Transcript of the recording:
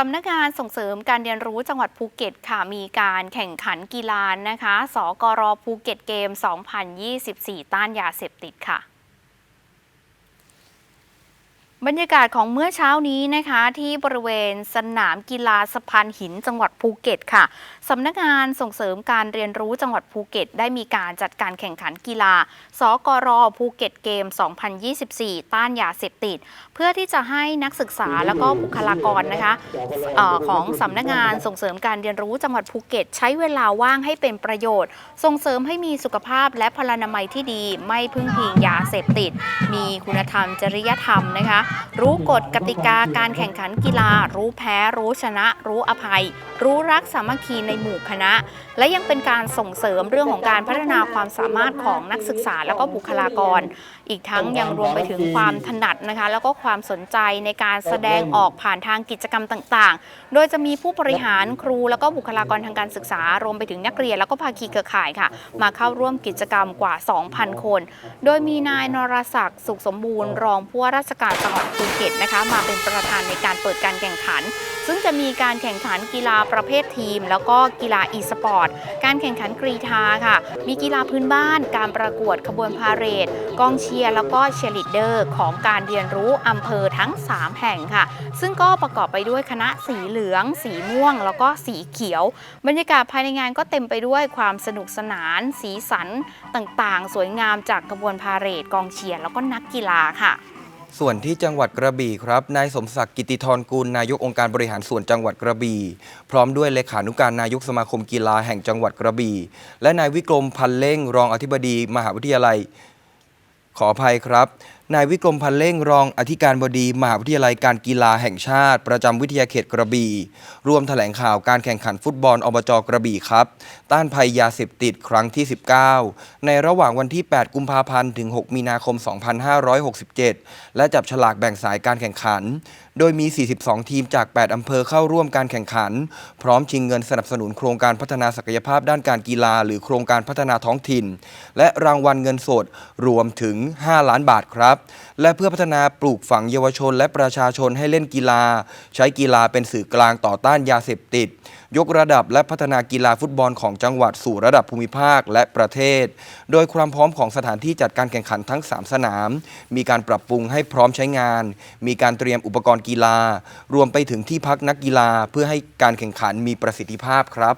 สำนักงานส่งเสริมการเรียนรู้จังหวัดภูเก็ตค่ะมีการแข่งขันกีฬานะคะ สกรภูเก็ตเกม 2024 ต้านยาเสพติดค่ะ บรรยากาศของเมื่อเช้านี้นะคะที่บริเวณสนามกีฬาสะพานหินจังหวัดภูเก็ตค่ะสำนักงานส่งเสริมการเรียนรู้จังหวัดภูเก็ต ได้มีการจัดการแข่งขันกีฬา สกรภูเก็ตเกม 2024 ต้านยาเสพติด เพื่อที่จะให้นักศึกษาแล้วก็บุคลากรนะคะออของสำนักงานส่งเสริมการเรียนรู้จังหวัดภูเก็ต ใช้เวลาว่างให้เป็นประโยชน์ ส่งเสริมให้มีสุขภาพและพลานามัยที่ดี ไม่พึ่งพิงยาเสพติด มีคุณธรรมจริยธรรมนะคะรู้กฎกติกาการแข่งขันกีฬา รู้แพ้ รู้ชนะ รู้อภัย รู้รักสามัคคีในหมู่คณะ และยังเป็นการส่งเสริมเรื่องของการพัฒนาความสามารถของนักศึกษาแล้วก็บุคลากร อีกทั้งยังรวมไปถึงความถนัดนะคะ แล้วก็ความสนใจในการแสดงออกผ่านทางกิจกรรมต่าง ๆ โดยจะมีผู้บริหารครู แล้วก็บุคลากรทางการศึกษารวมไปถึงนักเรียนแล้วก็ภาคีเครือข่ายค่ะ มาเข้าร่วมกิจกรรมกว่า 2,000 คน โดยมีนายนรศักดิ์สุขสมบูรณ์รองผู้ว่าราชการจังหวัดภูเก็ตนะคะ มาเป็นประธานในการเปิดการแข่งขัน ซึ่งจะมีการแข่งขันกีฬาประเภททีม แล้วก็กีฬาอีสปอร์ต การแข่งขันกรีธาค่ะ มีกีฬาพื้นบ้าน การประกวดขบวนพาเหรด กองเชียร์ แล้วก็เชลีดเดอร์ ของการเรียนรู้อำเภอทั้ง 3 แห่งค่ะ ซึ่งก็ประกอบไปด้วยคณะสีเหลือง สีม่วง แล้วก็สีเขียว บรรยากาศภายในงานก็เต็มไปด้วยความสนุกสนาน สีสันต่างๆ สวยงามจากขบวนพาเหรด กองเชียร์ แล้วก็นักกีฬาค่ะ ส่วนที่จังหวัดกระบี่ครับ นายสมศักดิ์กิติธรกุลนายกองค์การบริหารส่วนจังหวัดกระบี่ พร้อมด้วยเลขานุการนายกสมาคมกีฬาแห่งจังหวัดกระบี่และนายวิกรมพันเล่งรองอธิบดี มหาวิทยาลัย ขออภัยครับ นายวิกรมพันเล่งรองอธิการบดีมหาวิทยาลัยการกีฬาแห่งชาติ ประจำวิทยาเขตกระบี่รวมแถลงข่าวการแข่งขันฟุตบอลอบจกระบี่ครับ ต้านภัยยาเสพติดครั้งที่ 19 ในระหว่างวันที่ 8 กุมภาพันธ์ถึง 6 มีนาคม 2567 และจับฉลากแบ่งสายการแข่งขัน โดยมี 42 ทีมจาก 8 อำเภอเข้าร่วมการแข่งขัน พร้อมชิงเงินสนับสนุนโครงการพัฒนาศักยภาพด้านการกีฬา หรือโครงการพัฒนาท้องถิ่น และรางวัลเงินสดรวมถึง 5 ล้านบาทครับและเพื่อพัฒนาปลูกฝังเยาวชน และประชาชนให้เล่นกีฬา ใช้กีฬาเป็นสื่อกลางต่อต้านยาเสพติด ยกระดับและพัฒนากีฬาฟุตบอลของจังหวัดสู่ระดับภูมิภาคและประเทศ โดยความพร้อมของสถานที่จัดการแข่งขันทั้ง 3 สนาม มีการปรับปรุงให้พร้อมใช้งาน มีการเตรียมอุปกรณ์กีฬา รวมไปถึงที่พักนักกีฬาเพื่อให้การแข่งขันมีประสิทธิภาพครับ